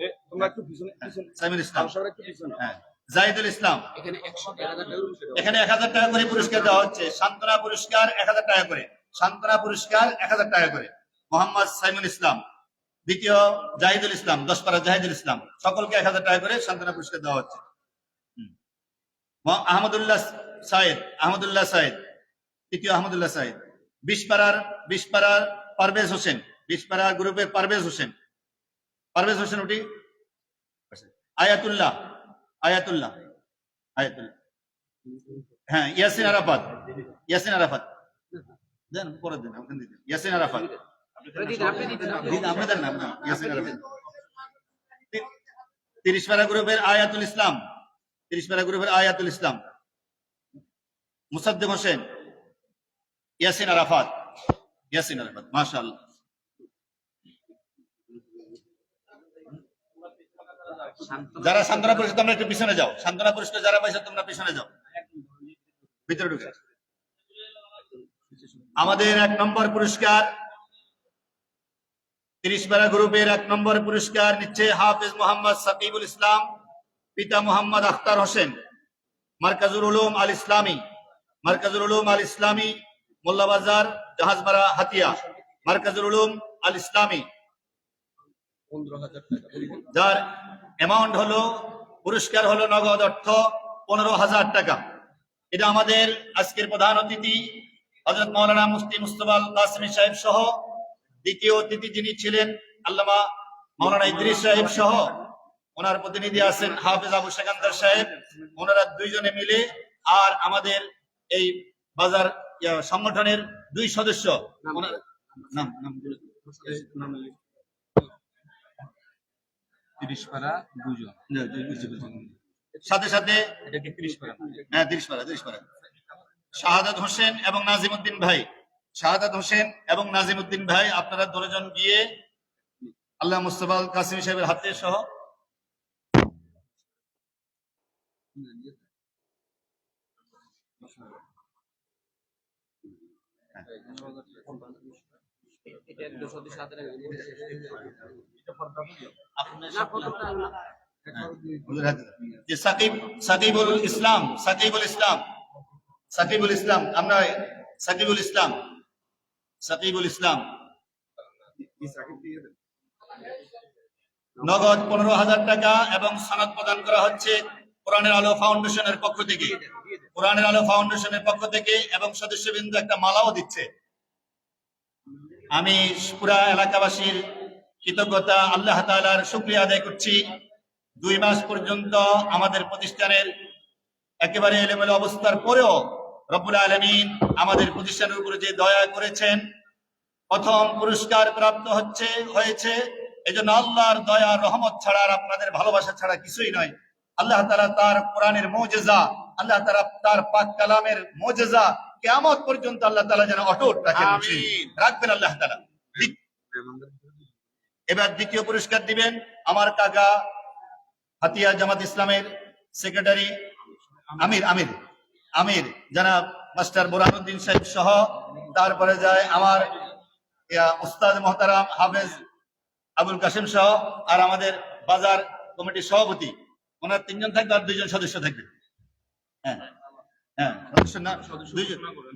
এ, তোমরা একটু পিছনে পিছনে। সাইমুল ইসলাম। একটু পিছনে। হ্যাঁ। জাহিদুল ইসলাম। এখানে এক হাজার টাকা করে এখানে এক হাজার টাকা করে পুরস্কার দেওয়া হচ্ছে। সান্ত্বনা পুরস্কার এক হাজার টাকা করে। সান্ত্বনা পুরস্কার এক হাজার টাকা করে। মোহাম্মদ সাইমুল ইসলাম। দ্বিতীয় জাহিদুল ইসলাম দশ পারা জাহিদুল ইসলাম। সকলকে এক হাজার টাকা করে সান্ত্বনা পুরস্কার দেওয়া হচ্ছে। হুম। আহমদুল্লাহ সাইদ আহমদুল্লাহ সাইদ। তৃতীয় আহমদুল্লাহ সাইদ। বিশ পাড়ার বিশ পারভেজ হোসেন। বিশ পাড়ার গ্রুপের পারভেজ হোসেন। পারভেজ হোসেন ওটি আয়াতুল্লাহ আয়াতুল্লাহ আয়াতুল্লাহ। হ্যাঁ ইয়াসিন আরাফাত ইয়াসিন আরাফাত। দেন পরে দেন ওখানে দিন। ইয়াসিন আরাফাত। আপনি দিন না ইয়াসিন আরাফাত। তিরিশ পারা গ্রুপের আয়াতুল ইসলাম তিরিশ পারা গ্রুপের আয়াতুল ইসলাম। মুসাদ্দিক হোসেন ইয়াসিন আরাফাত ইয়াসিন আরাফাত মাশাআল্লাহ। যারা সান্ত্বনা পুরস্কার তোমরা একটু পিছনে যাও। সান্ত্বনা পুরস্কার যারা পাইছো তোমরা পিছনে যাও। ভিতরে ঢুকে আমাদের এক নম্বর পুরস্কার তিরিশ বেলা গ্রুপের এক নম্বর পুরস্কার নিচ্ছে হাফিজ মোহাম্মদ সাকিবুল ইসলাম পিতা মোহাম্মদ আখতার হোসেন মার্কাজুল উলুম আল ইসলামী। মার্কাজুল উলুম আল ইসলামী মোল্লাবাজার জাহাজমারা হাতিয়া। মার্কাজুল উলুম আল ইসলামী। পনেরো হাজার টাকা। যার অ্যামাউন্ট হলো পুরস্কার হলো নগদ অর্থ পনেরো হাজার টাকা। এটা আমাদের আজকের প্রধান অতিথি হজরত মৌলানা মুফতি মুস্তফা কাসমি সাহেব সহ দ্বিতীয় অতিথি যিনি ছিলেন আল্লামা মৌলানা ইদ্রিস সাহেব সহ ওনার প্রতিনিধি আছেন হাফিজ আবু সেকান্দার সাহেব ওনারা দুইজনে মিলে আর আমাদের এই বাজার সংগঠনের দুই সদস্য। ওনার- নাম নাম। তিরিশ পারা দুজন। সাথে সাথে? তিরিশ পারা হ্যাঁ তিরিশ পারা তিরিশ পারা শাহাদাত হোসেন এবং নাজিমুদ্দিন ভাই। শাহাদাত হোসেন এবং নাজিমুদ্দিন ভাই আপনারা দুজন গিয়ে আল্লাহ মুস্তফা কাসিম সাহেবের হাতে সহ এটা দুশো হাজার টাকা আপনার না ফটোটা না হুজুর হাতে। যে সাকিব সাকিবুল ইসলাম সাকিবুল ইসলাম সাকিবুল ইসলাম আমরা সাকিবুল ইসলাম সাকিবুল ইসলাম। নগদ পনেরো হাজার টাকা এবং সনদ প্রদান করা হচ্ছে কোরআনের আলো ফাউন্ডেশনের পক্ষ থেকে। কোরআনের আলো ফাউন্ডেশনের পক্ষ থেকে এবং সদস্যবৃন্দ একটা মালাও দিচ্ছে। আমি পুরা এলাকাবাসীর কৃতজ্ঞতা আল্লাহ তাআলার শুক্রিয়া আদায় করছি। দুই মাস পর্যন্ত আমাদের প্রতিষ্ঠানের একেবারে এলোমেলো অবস্থার পরেও রব্বুল আলমিন আমাদের প্রতিষ্ঠানের উপরে যে দয়া করেছেন প্রথম পুরস্কার প্রাপ্ত হচ্ছে হয়েছে এজন্য আল্লাহর দয়া রহমত ছাড়া আর আপনাদের ভালোবাসা ছাড়া কিছুই নয়। আল্লাহ তারা তার কোরআনের মোজেজা আল্লাহ তারা তার পাক কালামের মোজেজা কেয়ামত পর্যন্ত আল্লাহ তালা যেন অটুট রাখেন। রাখবেন আল্লাহ তালা এবার দ্বিতীয় পুরস্কার দিবেন আমার কাকা হাতিয়া জামাত ইসলামের সেক্রেটারি আমির আমির আমির, জানাব মাস্টার বোরহানুদ্দিন সাহেব সহ, তারপরে যায় আমার উস্তাদ মহতারাম হাফেজ আবুল কাসেম সহ, আর আমাদের বাজার কমিটির সভাপতি। ওনার তিনজন থাকবে আর দুইজন সদস্য থাকবে। হ্যাঁ হ্যাঁ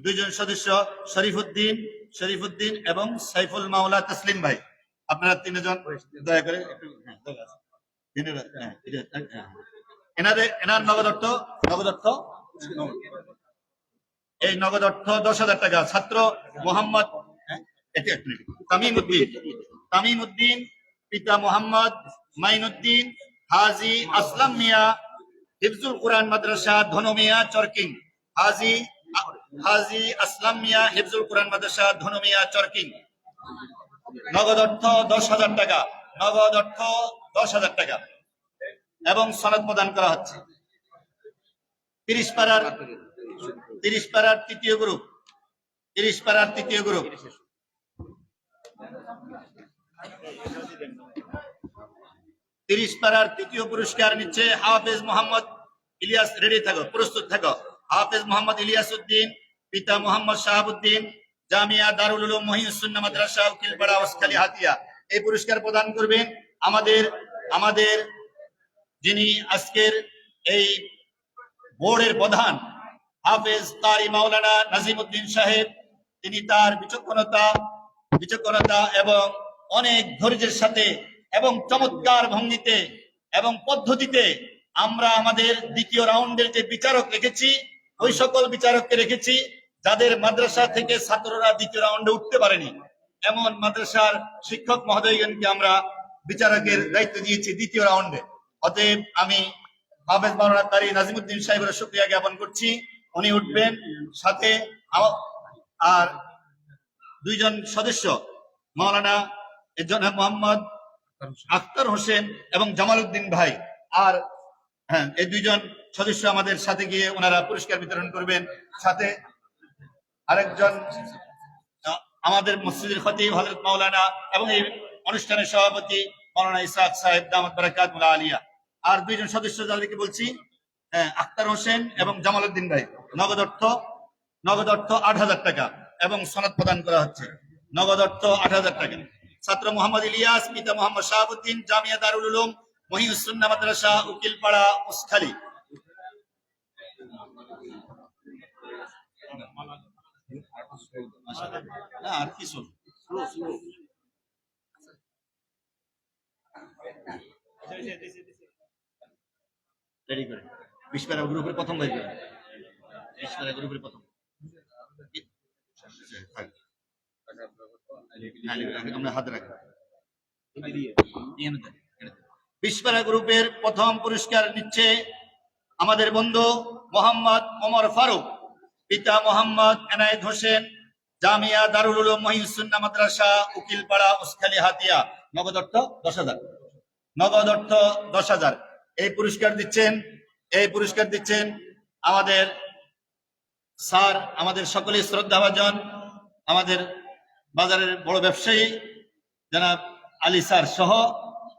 দুইজন সদস্য শরীফুদ্দিন শরীফুদ্দিন এবং সাইফুল মাওলা তসলিম ভাই। আপনারা তিনজন দয়া করে হ্যাঁ, হ্যাঁ, হ্যাঁ। এনাদের এনার নগদ অর্থ নগদ অর্থ এই নগদ অর্থ দশ হাজার টাকা ছাত্র মোহাম্মদ। তামিম উদ্দিন তামিম উদ্দিন পিতা মোহাম্মদ মাইনুদ্দিন হাজি আসলাম মিয়া হিফজুল কোরআন মাদ্রাসা ধনমিয়া চরকিং হাজি হাজি আসলাম মিয়া হিফজুল কোরআন মাদ্রাসা ধনমিয়া চরকিং নগদ অর্থ দশ হাজার টাকা। নগদ অর্থ দশ হাজার টাকা। এবং সনদ প্রদান করা হচ্ছে। তিরিশ পাড়ার তিরিশ পাড়ার তৃতীয় গ্রুপ। তিরিশ পাড়ার তৃতীয় গ্রুপ। তিরিশ পাড়ার তৃতীয় পুরস্কার নিচ্ছে হাফেজ মোহাম্মদ ইলিয়াস রেডি থাকো, প্রস্তুত থাকো। হাফেজ মোহাম্মদ ইলিয়াস উদ্দিন, পিতা মোহাম্মদ শাহাবুদ্দিন জামিয়া দারুল উলুম মহিউসুন্না মাদ্রাসা উকিলপাড়া ওসখালী হাতিয়া। এই পুরস্কার প্রদান করবেন আমাদের আমাদের যিনি আজকের এই বোর্ডের প্রধান, হাফেজ তারি মাওলানা নাজিমুদ্দিন সাহেব, তিনি তার বিচক্ষণতা বিচক্ষণতা এবং অনেক ধৈর্যের সাথে এবং চমৎকার ভঙ্গিতে এবং পদ্ধতিতে আমরা আমাদের দ্বিতীয় রাউন্ডের যে বিচারক রেখেছি, ওই সকল বিচারককে রেখেছি। যাদের মাদ্রাসা থেকে ছাত্ররা দ্বিতীয় রাউন্ডে উঠতে পারেনি, এমন মাদ্রাসার শিক্ষক মহোদয়গণকে আমরা বিচারকের দায়িত্ব দিয়েছি দ্বিতীয় রাউন্ডে। অতএব আমি হাফেজ মাওলানা কারি নাজিমুদ্দিন সাহেবের শুক্রিয়া জ্ঞাপন করছি। উনি উঠবেন, সাথে আর দুইজন সদস্য, মাওলানা জনাব মোহাম্মদ আখতার হোসেন এবং জামাল উদ্দিন ভাই। আর হ্যাঁ এই দুইজন সদস্য আমাদের সাথে গিয়ে ওনারা পুরস্কার বিতরণ করবেন, সাথে আরেকজন আমাদের মসজিদের খতিব হজরত মাওলানা এবং এই অনুষ্ঠানের সভাপতি মাওলানা ইসরাক সাহেব দামত বারাকাত আলিয়া। আর দুইজন সদস্য যাদেরকে বলছি হ্যাঁ, আখতার হোসেন এবং জামাল উদ্দিন ভাই। নগদ অর্থ নগদ অর্থ আট হাজার টাকা এবং সনদ প্রদান করা হচ্ছে। নগদ অর্থ আট হাজার টাকা। ছাত্র মোহাম্মদ ইলিয়াস পিতা মোহাম্মদ শাহাবুদ্দিন জামিয়া দারুল উলুম মহিউসুন্না মাদ্রাসা উকিলপাড়া উসখালী আর গ্রুপের প্রথম গ্রুপের প্রথম। আমরা হাতে রাখি। এখানে দেন, এখানে দেন। বিশপাড়া গ্রুপের প্রথম পুরস্কার নিচ্ছে আমাদের বন্ধু মোহাম্মদ ওমর ফারুক। পিতা মোহাম্মদ এনায়েত হোসেন। জামিয়া দারুল উলুম মহিউসুন্না মাদ্রাসা, উকিলপাড়া, উসখালী হাতিয়া। নগদ অর্থ দশ হাজার। নগদ অর্থ দশ হাজার। এই পুরস্কার দিচ্ছেন, এই পুরস্কার দিচ্ছেন আমাদের স্যার, আমাদের সকলেই শ্রদ্ধাভাজন, আমাদের বাজারের বড় ব্যবসায়ী, জনাব আলী স্যার সহ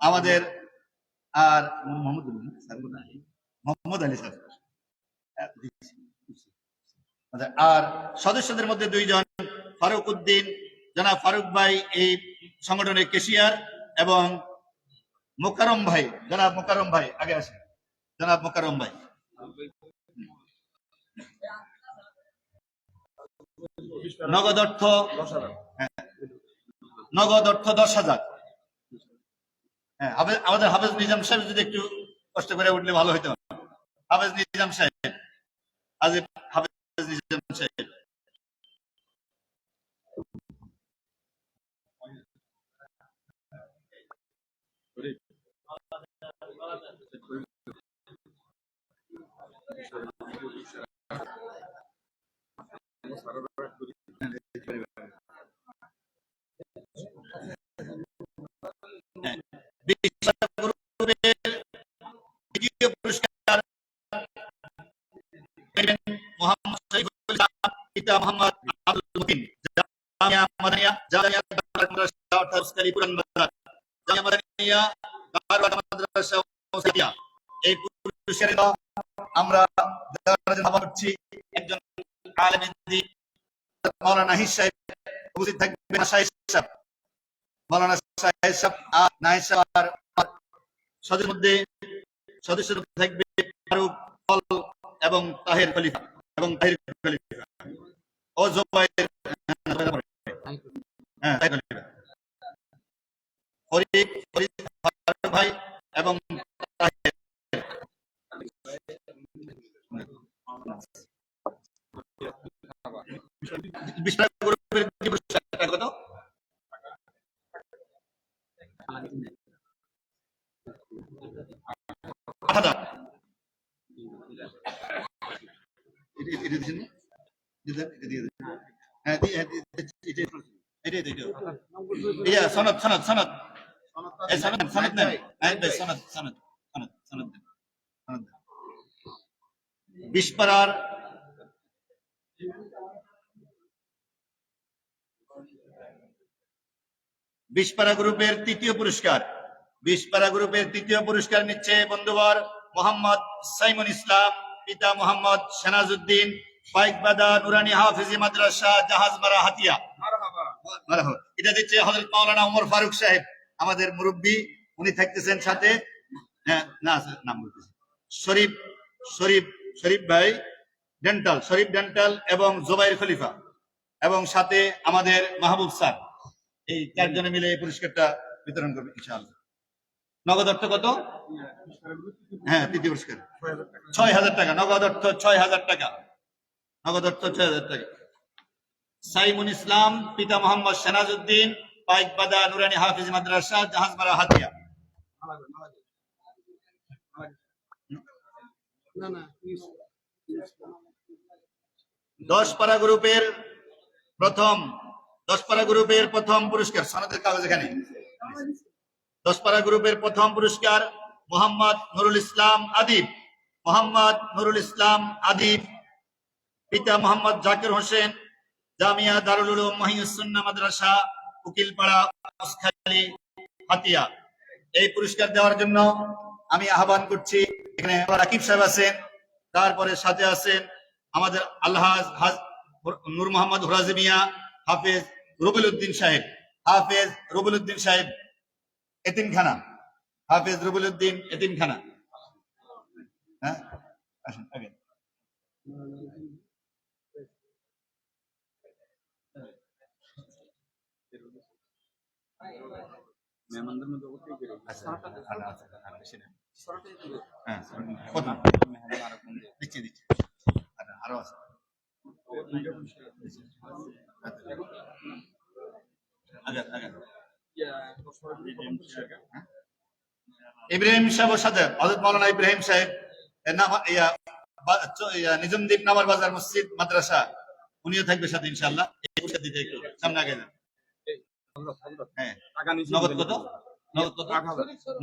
আমাদের আর মোহাম্মদ মোহাম্মদ আলী স্যার। আর সদস্যদের মধ্যে দুইজন ফারুক উদ্দিন, জনাব ফারুক ভাই, এই সংগঠনের কেশিয়ার এবং মোকারম ভাই, জনাব মোকারম ভাই, আগে আসেন। জনাব মোকারম ভাই। নগদ অর্থ হ্যাঁ। নগদ অর্থ দশ হাজার। হ্যাঁ আমাদের হাফেজ নিজাম সাহেব যদি একটু কষ্ট করে উঠলে ভালো হতো হাফেজ নিজাম সাহেব আজ হাফেজ নিজাম সাহেব। দ্বিতীয় পুরস্কার পেলেন মোহাম্মদ শরীফুল ইসলাম পিতা মোহাম্মদ আব্দুল মতিন জামিয়া মাদানিয়া জামিয়া মাদ্রাসা অর্থাৎ উসকালি পুরান বাজার জামিয়া মাদানিয়া দারুল মাদ্রাসা ওসাইয়া এই পুরস্কারে আমরা করছি। একজন আলেম দিন মাওলানা সাহেব উপস্থিত থাকবেন শাহিদ সাহেব। মাওলানা সাহেব সাহেব আর নাহিদ সাহেব আর সদস্যের মধ্যে সদস্যের মধ্যে থাকবে ফারুক, ফল এবং তাহের খলিফা এবং তাহের খলিফা। ও জোবাইর হ্যাঁ তাহের খলিফা। ফরিদ ফরিদ ভাই এবং কত আট হাজার এটা- এটা না? হ্যাঁ, হ্যাঁ। ইয়া, সনদ সনদ হ্যাঁ, সনদ সনদ সনদ সনদ নেন, সনদ নেন। বিশপাড়ার বিশপাড়া গ্রুপের তৃতীয় পুরস্কার। বিশপাড়া গ্রুপের তৃতীয় পুরস্কার নিচ্ছে বন্ধুবর মোহাম্মদ সাইমুল ইসলাম পিতা মোহাম্মদ সেনাজউদ্দিন পাইকবাদা নুরানি হাফিজি মাদ্রাসা জাহাজমারা হাতিয়া। এটা দিচ্ছে হযরত মাওলানা ওমর ফারুক সাহেব আমাদের মুরব্বী উনি থাকতেছেন সাথে। হ্যাঁ না নাম বলতেছি। শরীফ শরীফ শরীফ ভাই ডেন্টাল শরীফ ডেন্টাল এবং জোবাইর খলিফা এবং সাথে আমাদের মাহবুব স্যার। এই চারজনে মিলে এই পুরস্কারটা বিতরণ করবে, ইনশাআল্লাহ। নগদ অর্থ কত? হ্যাঁ তৃতীয় পুরস্কার। ছয় হাজার টাকা, নগদ অর্থ ছয় হাজার টাকা। নগদ অর্থ ছয় হাজার টাকা। সাইমুন ইসলাম, পিতা মোহাম্মদ সেনাজউদ্দিন পাইকবাদা নুরানি হাফিজ মাদ্রাসা জাহাজমারা হাতিয়া। না না। দশ পারা গ্রুপের প্রথম, দশ পারা গ্রুপের প্রথম পুরস্কার সনদের কাগজ এখানে। দশ পারা গ্রুপের প্রথম পুরস্কার মোহাম্মদ নুরুল ইসলাম আদিব। মোহাম্মদ নুরুল ইসলাম আদিব, পিতা মোহাম্মদ জাকির হোসেন, জামিয়া দারুল উলুম মহিউসুন্না মাদ্রাসা, উকিলপাড়া মুসখালী হাতিয়া। এই পুরস্কার দেওয়ার জন্য আমি আহ্বান করছি, এখানে রাকিব সাহেব আছেন। তারপরে সাথে আছেন আমাদের আল্লাহ নূর মোহাম্মদ হুরাজমিয়া হাফেজ রুবুল উদ্দিন সাহেব হাফেজ রুবুল উদ্দিন সাহেব এতিমখানা হাফেজ রুবুল উদ্দিন এতিমখানা হ্যাঁ আসুন আগে মেহমানদের মধ্যে অবশ্যই বেরো আচ্ছা আচ্ছা, আচ্ছা, আচ্ছা, বেশি না। সরাসরি দিবে। হ্যাঁ প্রথম মেহমান আরও কম দিয়ে দিচ্ছি দিচ্ছি আচ্ছা, আরও আছে আগে আগে ইব্রাহিম সাহেব সাথে হজরত মৌলানা ইব্রাহিম সাহেব নিজামদ্বীপ নামার বাজার মসজিদ, মাদ্রাসা, উনিও থাকবে সাথে পুরস্কার দিতে একটু, সামনে আগে যান। হ্যাঁ নগদ কত?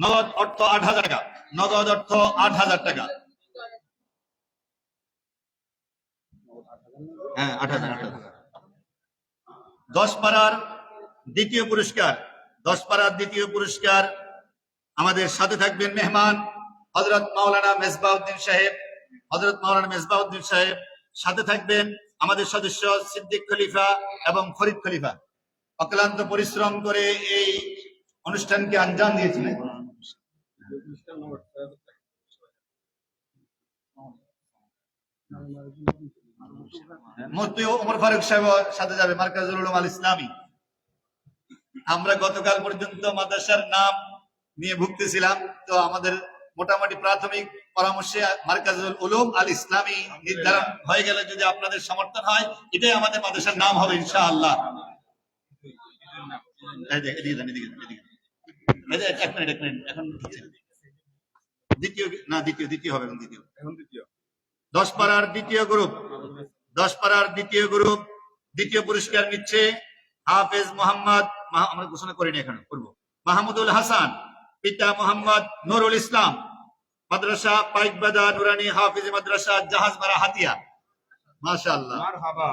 নগদ অর্থ আট হাজার টাকা। নগদ অর্থ আট হাজার টাকা। হ্যাঁ আট হাজার দশ পাড়ার দ্বিতীয় পুরস্কার, দশ পাড়ার দ্বিতীয় পুরস্কার আমাদের সাথে থাকবেন মেহমান হজরত মাওলানা মেজবাউদ্দিন সাহেব। হজরত মাওলানা মেজবাউদ্দিন সাহেব সাথে থাকবেন আমাদের সদস্য সিদ্দিক খলিফা এবং ফরিদ খলিফা। অক্লান্ত পরিশ্রম করে এই অনুষ্ঠানকে আঞ্জাম দিয়েছিলেন। মুফতি ওমর ফারুক সাহেব সাথে যাবে মার্কাজুল আল ইসলামী আমরা গতকাল পর্যন্ত মাদ্রাসার নাম নিয়ে ভুগতেছিলাম। তো আমাদের মোটামুটি প্রাথমিক পরামর্শে মার্কাজুল উলুম আল ইসলামী নির্ধারণ হয়ে গেলে যদি আপনাদের সমর্থন হয় এটাই আমাদের মাদ্রাসার নাম হবে ইনশাআল্লাহ। এই যে, এদিকে যান, এদিকে যান, এদিকে যান। এই যে, এক মিনিট এক মিনিট এখন হচ্ছে। দ্বিতীয় না দ্বিতীয় দ্বিতীয় হবে দ্বিতীয়। দশ পাড়ার দ্বিতীয় গ্রুপ। দশ পাড়ার দ্বিতীয় গ্রুপ। দ্বিতীয় পুরস্কার নিচ্ছে হাফেজ মোহাম্মদ মাহ- আমরা ঘোষণা করিনি এখানে করব। মাহমুদুল হাসান। পিতা মোহাম্মদ নুরুল ইসলাম মাদ্রাসা পাইকবাদা নুরানি হাফিজ মাদ্রাসা জাহাজ জাহাজমারা হাতিয়া। মাশাআল্লাহ। মার হাবা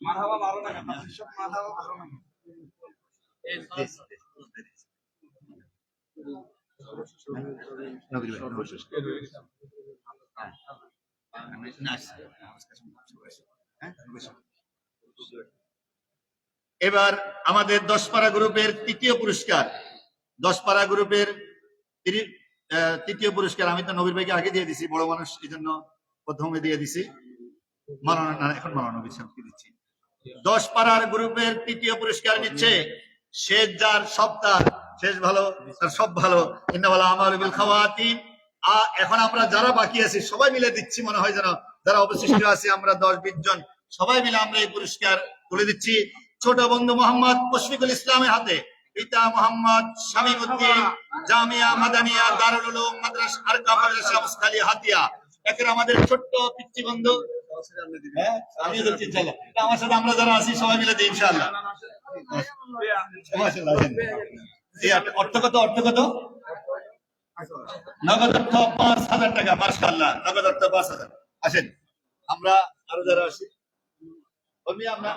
মার হাবা বারো টাকা সব মার হাবা বারো টাকা নবীর ভাই, নবীর ভাই। না, হ্যাঁ, এবার আমাদের দশপাড়া গ্রুপের তৃতীয় পুরস্কার। দশপাড়া গ্রুপের তৃতীয় পুরস্কার আমি তো নবীর ভাইকে আগে দিয়ে দিছি, বড় মানুষ এই জন্য প্রথমে দিয়ে দিছি। মারানা এখন মারানা নবীর দিচ্ছি। দশ পাড়ার গ্রুপের তৃতীয় পুরস্কার নিচ্ছে শেষ যার সব তার শেষ ভালো, তার সব ভালো। ইন্নাওয়ালা আমার বিল খাওয়াতিন। এখন আমরা যারা বাকি আছি, সবাই মিলে দিচ্ছি মনে হয় যেন। যারা অবশিষ্ট আছে, আমরা দশ, বিশ জন, সবাই মিলে আমরা এই পুরস্কার তুলে দিচ্ছি। ছোট বন্ধু মোহাম্মদ মুশফিকুল ইসলামের হাতে। পিতা মোহাম্মদ শামীম উদ্দিন জামিয়া মাদানিয়া দারুল মাদ্রাসা আরকা মাদ্রাসা হাতিয়া। একের আমাদের ছোট্ট পিচ্চি বন্ধু দিচ্ছি আমার সাথে আমরা যারা আছি, সবাই মিলে দিই, ইনশাআল্লাহ। মাশাআল্লাহ, আসেন। এই অর্থ কত অর্থ কত? নগদ অর্থ পাঁচ হাজার টাকা মার্শাল্লাহ নগদ অর্থ পাঁচ হাজার। আসেন। আমরা আরও যারা আসি আমরা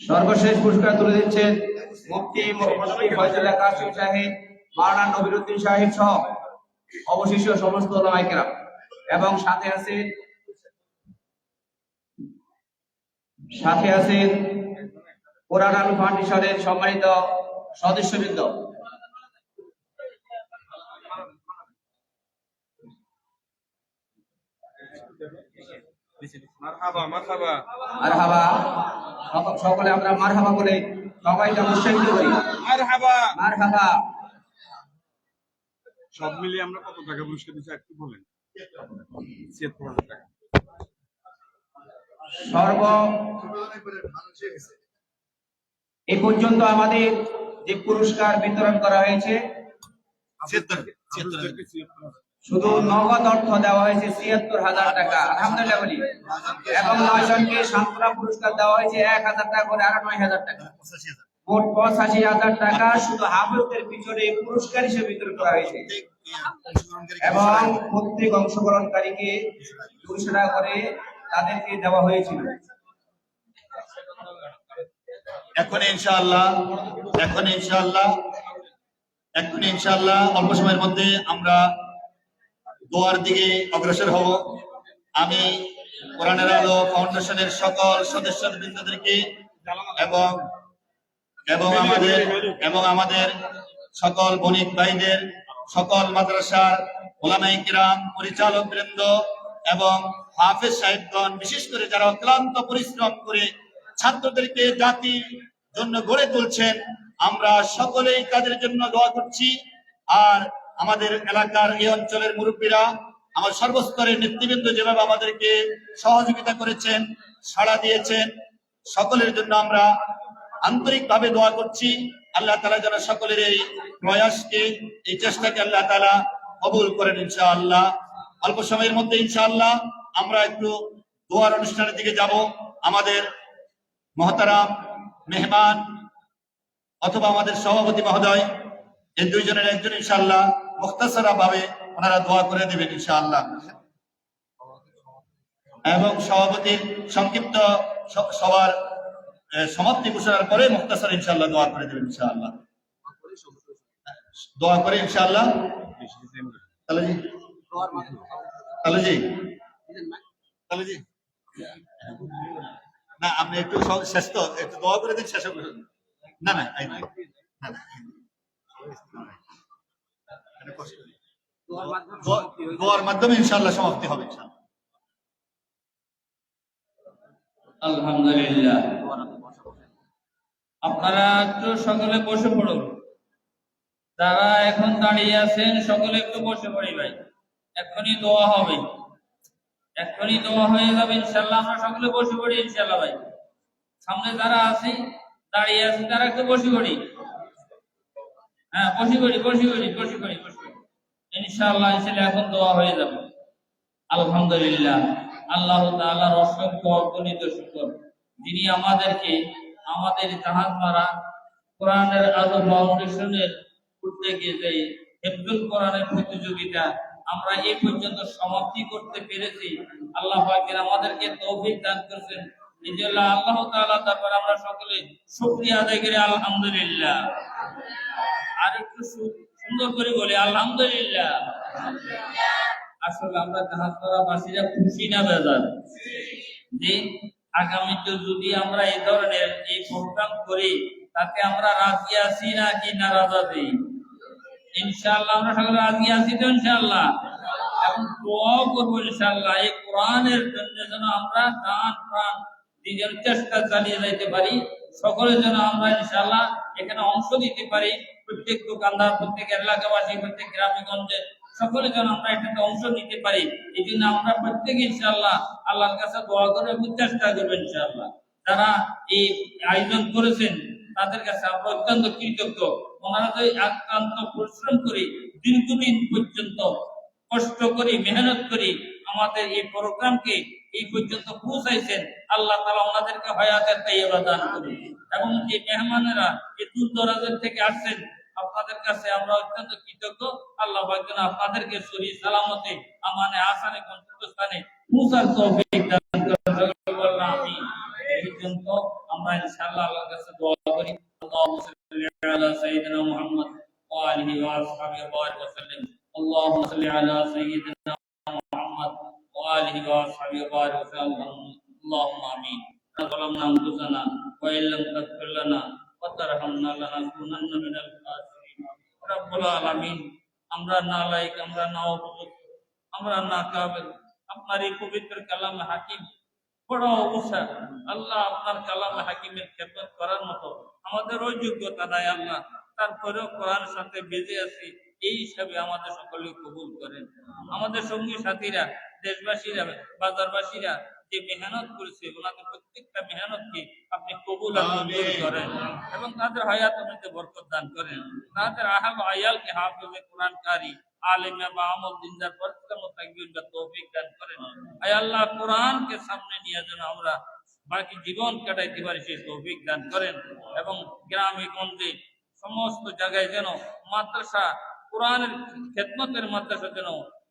সর্বশেষ পুরস্কার তুলে দিচ্ছেন মুক্তি মুক্তি ফয়জুল্লাহ কাশিম সাহেব মাওলানা নবীরুদ্দিন সাহেব সহ অবশিষ্ট সমস্ত ওলামাইকেরাম এবং সাথে আছেন সাথে আছেন কোরআন আলু ফাউন্ডেশনের সম্মানিত সদস্যবৃন্দ। মারহাবা সকলে আমরা মারহাবা বলে সবাইকে উৎসাহিত করি। মারহাবা। মারহাবা। সব মিলিয়ে আমরা কত টাকা পুরস্কার দিচ্ছি একটু বলেন? সর্ব এ পর্যন্ত আমাদের যে পুরস্কার বিতরণ করা হয়েছে শুধু নগদ অর্থ দেওয়া হয়েছে ছিয়াত্তর হাজার টাকা। আলহামদুলিল্লাহ বলি। এবং নয় জনকে সান্ত্বনা পুরস্কার দেওয়া হয়েছে এক হাজার টাকা করে আরও নয় হাজার টাকা। মোট পঁচাশি হাজার টাকা শুধু হাফেজদের পিছনে পুরস্কার হিসেবে বিতরণ করা হয়েছে। এবং প্রত্যেক অংশগ্রহণকারীকে দুশো টাকা করে তাদেরকে দেওয়া হয়েছিল। এখন ইনশাআল্লাহ এখন ইনশাআল্লাহ এখন ইনশাআল্লাহ অল্প সময়ের মধ্যে আমরা দোয়ার দিকে অগ্রসর হব। আমি কোরআনের আলো ফাউন্ডেশনের সকল সদস্য বৃন্দদেরকে এবং এবং আমাদের এবং আমাদের সকল বণিক ভাইদের, সকল মাদ্রাসার ওলামাই কিরাম, পরিচালক বৃন্দ এবং হাফেজ সাহেবগণ, বিশেষ করে যারা অক্লান্ত পরিশ্রম করে ছাত্রদেরকে জাতির জন্য গড়ে তুলছেন, আমরা সকলেই তাদের জন্য দোয়া করছি। আর আমাদের এলাকার এই অঞ্চলের মুরব্বীরা আমার সর্বস্তরের নেতৃবৃন্দ যেভাবে আমাদেরকে সহযোগিতা করেছেন, সাড়া দিয়েছেন, সকলের জন্য আমরা আন্তরিকভাবে দোয়া করছি। আল্লাহ তালা যেন সকলের এই প্রয়াসকে, এই চেষ্টাকে আল্লাহ তালা কবুল করেন ইনশাআল্লাহ। অল্প সময়ের মধ্যে ইনশাআল্লাহ আমরা একটু দোয়ার অনুষ্ঠানের দিকে যাব। আমাদের মহতারাম মেহমান অথবা আমাদের সভাপতি মহোদয়, এই দুইজনের একজন ইনশাআল্লাহ। মুখতাসারা ভাবে ওনারা দোয়া করে দেবেন ইনশাআল্লাহ। এবং সভাপতির সংক্ষিপ্ত স- সভার আহ, সমাপ্তি ঘোষণার পরে মুক্তাসার ইনশাআল্লাহ দোয়া করে দেবেন ইনশাআল্লাহ। দোয়া করে ইনশাআল্লাহ। তাহলে জি তাহলে জি তাহলে জি না আপনি একটু শেষ তো একটু দোয়া করে দিন শেষ। না না। না না এই নাই। এটা কষ্ট নেই। দোয়া- দোয়ার মাধ্যমে সমাপ্তি হবে আলহামদুলিল্লাহ। আপনারা একটু সকলে বসে পড়ুন। যারা এখন দাঁড়িয়ে আছেন, সকলে একটু বসে পড়ি ভাই। এখনই দোয়া হবে। এখনই দোয়া হয়ে যাবে ইনশাল্লাহ আমরা সকলে বসে পড়ি ইনশাল্লাহ ভাই। সামনে যারা আছি, দাঁড়িয়ে আছি তারা একটু বসে পড়ি। হ্যাঁ বসে পড়ি বসে পড়ি বসে পড়ি, বসে পড়ি ইনশাআল্লাহ এখন দোয়া হয়ে যাবে। আলহামদুলিল্লাহ, আল্লাহ তাআলার অসংখ্য অগণিত শুকর। যিনি আমাদেরকে, আমাদের জাহাজ মারা কোরআনের আলো ফাউন্ডেশনের হেফজুল কোরআনের প্রতিযোগিতা আমরা এই পর্যন্ত সমাপ্তি করতে পেরেছি, আল্লাহ পাকের আমাদেরকে তৌফিক দান করেছেন। এই আল্লাহ তাআলা তারপর আমরা সকলে শুকরিয়া আদায় করি, আলহামদুলিল্লাহ। আর একটু সুন্দর করে বলি, আলহামদুলিল্লাহ। আসলে আমরা জাহাজপাড়া বাসীরা খুশি না, বেজার? যে আগামীতে যদি আমরা এই ধরনের এই প্রোগ্রাম করি, তাতে আমরা রাজি আছি না কি নারাজ আছি ইনশাআল্লাহ, আমরা সকলে রাজি আছি তো ইনশাআল্লাহ? এখন করব এই কোরআনের জন্য যেন আমরা দান প্রাণ, নিজের চেষ্টা চালিয়ে যাইতে পারি। সকলের জন্য আমরা ইনশাআল্লাহ এখানে অংশ দিতে পারি। প্রত্যেক দোকানদার, প্রত্যেক এলাকাবাসী, প্রত্যেক গ্রামে গঞ্জে সকলের জন্য আমরা এটাতে অংশ নিতে পারি। এই জন্য আমরা প্রত্যেকে ইনশাআল্লাহ আল্লাহর কাছে দোয়া করে চেষ্টা করব ইনশাআল্লাহ। যারা এই আয়োজন করেছেন, তাদের কাছে আমরা অত্যন্ত কৃতজ্ঞ। ওনারা যে আক্রান্ত পরিশ্রম করে দীর্ঘদিন পর্যন্ত কষ্ট করি, মেহনত করি আমাদের এই প্রোগ্রামকে এই পর্যন্ত পৌঁছাইছেন, আল্লাহ তালা ওনাদেরকে হয়াতের তাইয়েবা দান করুন। এবং যে মেহমানেরা এই দূর দরাজের থেকে আসছেন আপনাদের কাছে আমরা অত্যন্ত কৃতজ্ঞ আল্লাহ পাক যেন আপনাদেরকে সহি সালামতে আমানে আসানে গন্তব্যস্থানে পৌঁছার তৌফিক দান করেন বললাম আমি এই পর্যন্ত আমরা ইনশাআল্লাহ আল্লাহর কাছে দোয়া করি আল্লাহুম্মা সাল্লি আলা সাইয়্যিদিনা মুহাম্মদ ওয়া আলিহি ওয়া আসহাবিহি ওয়া বারিক ওয়া সাল্লিম اللهم صل على سيدنا محمد وآله وصحبه وبارك وسلم اللهم آمين ظلمنا أنفسنا وإن لم تغفر لنا وترحمنا لنكونن من الخاسرين رب العالمين আমরা না লাইক আমরা না উপযুক্ত আমরা না কাবেল আপনার এই পবিত্র কালাম হাকিম বড় অবসর আল্লাহ আপনার কালাম হাকিমের খেদমত করার মতো আমাদের ওই যোগ্যতা নাই আল্লাহ তারপরেও কোরআন সাথে বেজে আছি এই হিসাবে আমাদের সকলে কবুল করেন আমাদের সঙ্গী সাথীরা দেশবাসীরা বাজারবাসীরা যে মেহনত করেছে ওনাদের প্রত্যেকটা মেহনতকে আপনি কবুল করেন এবং তাদের হায়াত মধ্যে বরকত দান করেন। তাদের আহাল আয়ালকে হাফেজে কোরআন কারি আলেমে বা আমল দিনদার পরিশ্রম থাকবেন বা তৌফিক দান করেন। আয় আল্লাহ কোরআনকে সামনে নিয়ে যেন আমরা বাকি জীবন কাটাইতে পারি সেই তৌফিক দান করেন এবং গ্রামে গঞ্জে সমস্ত জায়গায় যেন মাদ্রাসা কোরআনের খেদমতের মাদ্রাসা যেন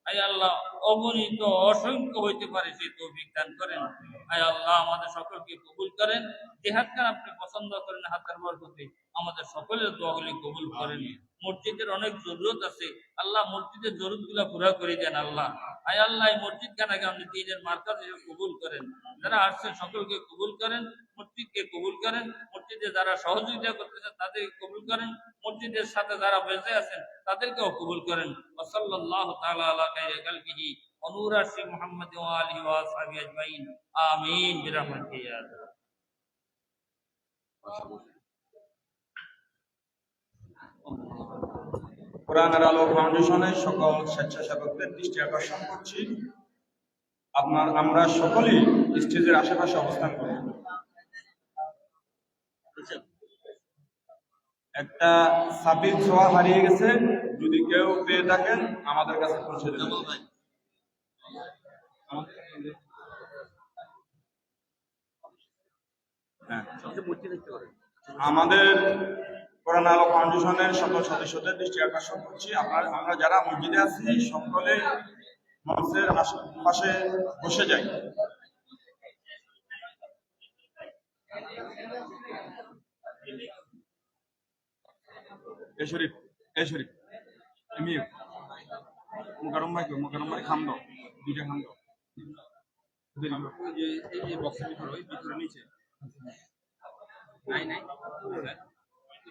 আয় আল্লাহ, অগণিত, অসংখ্য হইতে পারে সেই তৌফিক দান করেন। আয় আল্লাহ, আমাদের সকলকে কবুল করেন। যে হাতটা আপনি পছন্দ করেন হাতের বরকতে আমাদের সকলের দোয়াগুলি কবুল করেন। মসজিদের অনেক জরুরত আছে। আল্লাহ মসজিদের জরুরতগুলা পুরা করে দেন, আল্লাহ। আয় আল্লাহ মসজিদ খানাকে আপনি দিনের মার্কাজ হিসেবে কবুল করেন। যারা আসছেন সকলকে কবুল করেন, মসজিদকে কবুল করেন। মসজিদে যারা সহযোগিতা করতেছেন তাদেরকে কবুল করেন। মসজিদের সাথে যারা বেঁচে আছেন তাদেরকেও কবুল করেন। ওসল্লাহ তাআলা আলা খাইরি খালকিহি ওয়া নূর আরশি ওয়া আলিহি ওয়া আসহাবিহি আজমাইন। আমিন। বিরহমাতিহি ইয়া আল্লাহ কোরআনের আলো ফাউন্ডেশনের সকল স্বেচ্ছাসেবকদের দৃষ্টি আকর্ষণ করছি। আপনার আমরা সকলেই স্টেজের আশেপাশে অবস্থান করি। একটা সাবির ছোঁয়া হারিয়ে গেছে যদি কেউ পেয়ে থাকেন আমাদের কাছে পৌঁছে দেবেন। হ্যাঁ। আমাদের কোরআন আলো ফাউন্ডেশনের সকল সদস্যদের দৃষ্টি আকর্ষণ করছি। আমরা আমরা যারা মসজিদে আছি, সকলে মঞ্চের আশেপাশে বসে যাই। এ শরীফ এ শরীফ